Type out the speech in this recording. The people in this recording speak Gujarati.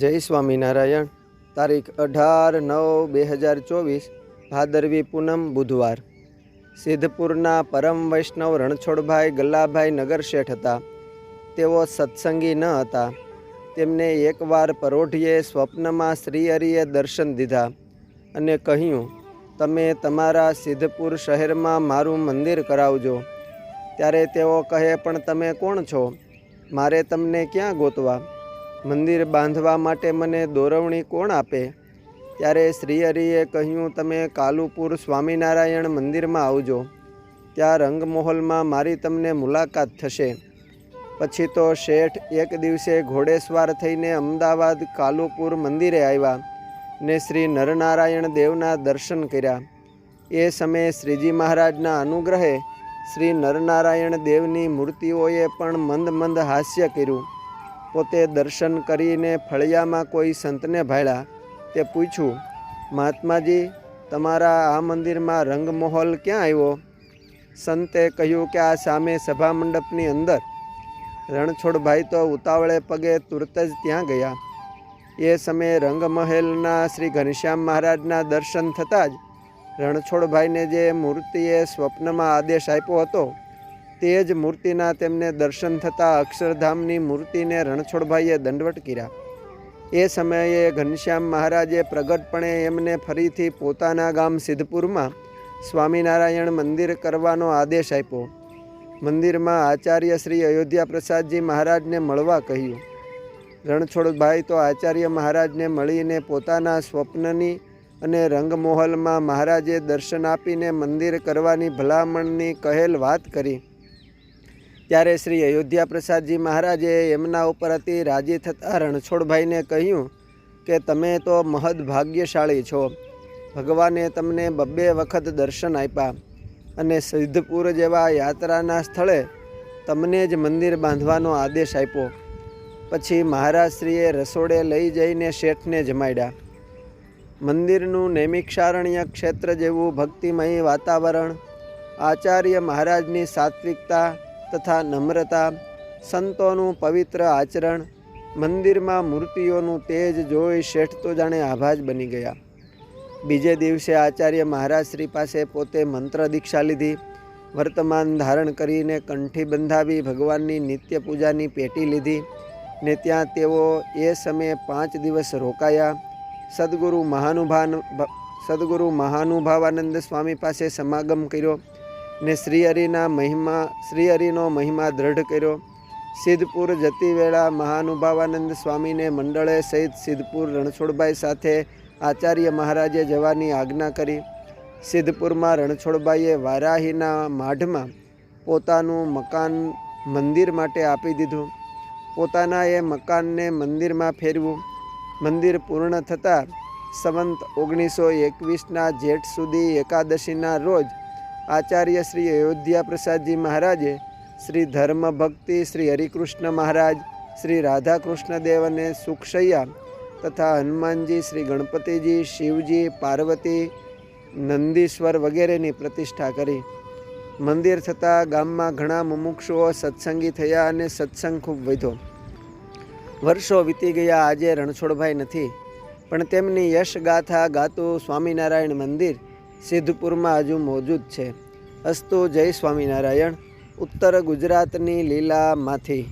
જય સ્વામિનારાયણ. તારીખ અઢાર નવ બે હજાર ચોવીસ, ભાદરવી પૂનમ બુધવાર. સિદ્ધપુરના પરમ વૈષ્ણવ રણછોડભાઈ ગલ્લાભાઈ નગર શેઠ હતા. તેઓ સત્સંગી ન હતા. તેમને એકવાર પરોઢીએ સ્વપ્નમાં શ્રીહરિએ દર્શન દીધા અને કહ્યું, તમે તમારા સિદ્ધપુર શહેરમાં મારું મંદિર કરાવજો. ત્યારે તેઓ કહે, પણ તમે કોણ છો? મારે તમને ક્યાં ગોતવા? મંદિર બાંધવા માટે મને દોરવણી કોણ આપે? ત્યારે શ્રીહરિએ કહ્યું, તમે કાલુપુર સ્વામિનારાયણ મંદિરમાં આવજો. ત્યાં રંગમહોલમાં મારી તમને મુલાકાત થશે. પછી તો શેઠ એક દિવસે ઘોડેસવાર થઈને અમદાવાદ કાલુપુર મંદિરે આવ્યા ને શ્રી નરનારાયણ દેવના દર્શન કર્યા. એ સમયે શ્રીજી મહારાજના અનુગ્રહે શ્રી નરનારાયણ દેવની મૂર્તિઓએ પણ મંદ મંદ હાસ્ય કર્યું. પોતે દર્શન કરીને ફળિયામાં કોઈ સંતને ભાળ્યા તે પૂછ્યું, મહાત્માજી, તમારા આ મંદિરમાં રંગમહોલ ક્યાં આવ્યો? સંતે કહ્યું કે આ સામે સભા મંડપની અંદર. રણછોડભાઈ તો ઉતાવળે પગે તુરત જ ત્યાં ગયા. એ સમયે રંગમહેલના શ્રી ઘનશ્યામ મહારાજના દર્શન થતાં જ રણછોડભાઈને જે મૂર્તિએ સ્વપ્નમાં આદેશ આપ્યો હતો તે જ મૂર્તિના તેમને દર્શન થતાં અક્ષરધામની મૂર્તિને રણછોડભાઈએ દંડવટ કર્યા. એ સમયે ઘનશ્યામ મહારાજે પ્રગટપણે એમને ફરીથી પોતાના ગામ સિદ્ધપુરમાં સ્વામિનારાયણ મંદિર કરવાનો આદેશ આપ્યો. મંદિરમાં આચાર્ય શ્રી અયોધ્યા પ્રસાદજી મહારાજને મળવા કહ્યું. રણછોડભાઈ તો આચાર્ય મહારાજને મળીને પોતાના સ્વપ્નની અને રંગમોહલમાં મહારાજે દર્શન આપીને મંદિર કરવાની ભલામણની કહેલ વાત કરી. ત્યારે શ્રી અયોધ્યા પ્રસાદજી મહારાજે એમના ઉપર અતિ રાજી થતાં રણછોડભાઈને કહ્યું કે તમે તો મહદ ભાગ્યશાળી છો. ભગવાને તમને બબ્બે વખત દર્શન આપ્યા અને સિદ્ધપુર જેવા યાત્રાના સ્થળે તમને જ મંદિર બાંધવાનો આદેશ આપ્યો. પછી મહારાજશ્રીએ રસોડે લઈ જઈને શેઠને જમાડ્યા. મંદિરનું નૈમિક્ષારણ્ય ક્ષેત્ર જેવું ભક્તિમય વાતાવરણ, આચાર્ય મહારાજની સાત્વિકતા તથા નમ્રતા, સંતોનું પવિત્ર આચરણ, મંદિરમાં મૂર્તિઓનું તેજ જોઈ શેઠ તો જાણે આભાજ બની ગયા. બીજે દિવસે આચાર્ય મહારાજ શ્રી પાસે પોતે મંત્ર દીક્ષા લીધી, વર્તમાન ધારણ કરીને કંઠી બંધાવી ભગવાનની નિત્ય પૂજાની પેટી લીધી ને ત્યાં તેઓ એ સમયે પાંચ દિવસ રોકાયા. સદગુરુ મહાનુભાન સદગુરુ મહાનુભાવાનંદ સ્વામી પાસે સમાગમ કર્યો. ને શ્રીહરિના મહિમા, શ્રીહરિનો મહિમા દ્રઢ કર્યો. સિદ્ધપુર જતી વેળા મહાનુભાવાનંદ સ્વામીને મંડળે સહિત સિદ્ધપુર રણછોડભાઈ સાથે આચાર્ય મહારાજે જવાની આજ્ઞા કરી. સિદ્ધપુરમાં રણછોડભાઈએ વારાહીના માઢમાં પોતાનું મકાન મંદિર માટે આપી દીધું. પોતાના એ મકાનને મંદિરમાં ફેરવું મંદિર પૂર્ણ થતાં સંવંત ઓગણીસો એકવીસના જેઠ સુધી એકાદશીના રોજ આચાર્ય શ્રી અયોધ્યા પ્રસાદજી મહારાજે શ્રી ધર્મ ભક્તિ શ્રી હરિકૃષ્ણ મહારાજ, શ્રી રાધાકૃષ્ણ દેવ અને સુખશૈયા તથા હનુમાનજી, શ્રી ગણપતિજી, શિવજી, પાર્વતી, નંદીશ્વર વગેરેની પ્રતિષ્ઠા કરી. મંદિર થતાં ગામમાં ઘણા મુમુક્ષુઓ સત્સંગી થયા અને સત્સંગ ખૂબ વધ્યો. વર્ષો વીતી ગયા, આજે રણછોડભાઈ નથી. પણ તેમની યશ ગાથા ગાતું સ્વામિનારાયણ મંદિર સિદ્ધપુરમાં હજુ મોજૂદ છે. અસ્તુ જય સ્વામિનારાયણ. ઉત્તર ગુજરાતની લીલામાંથી.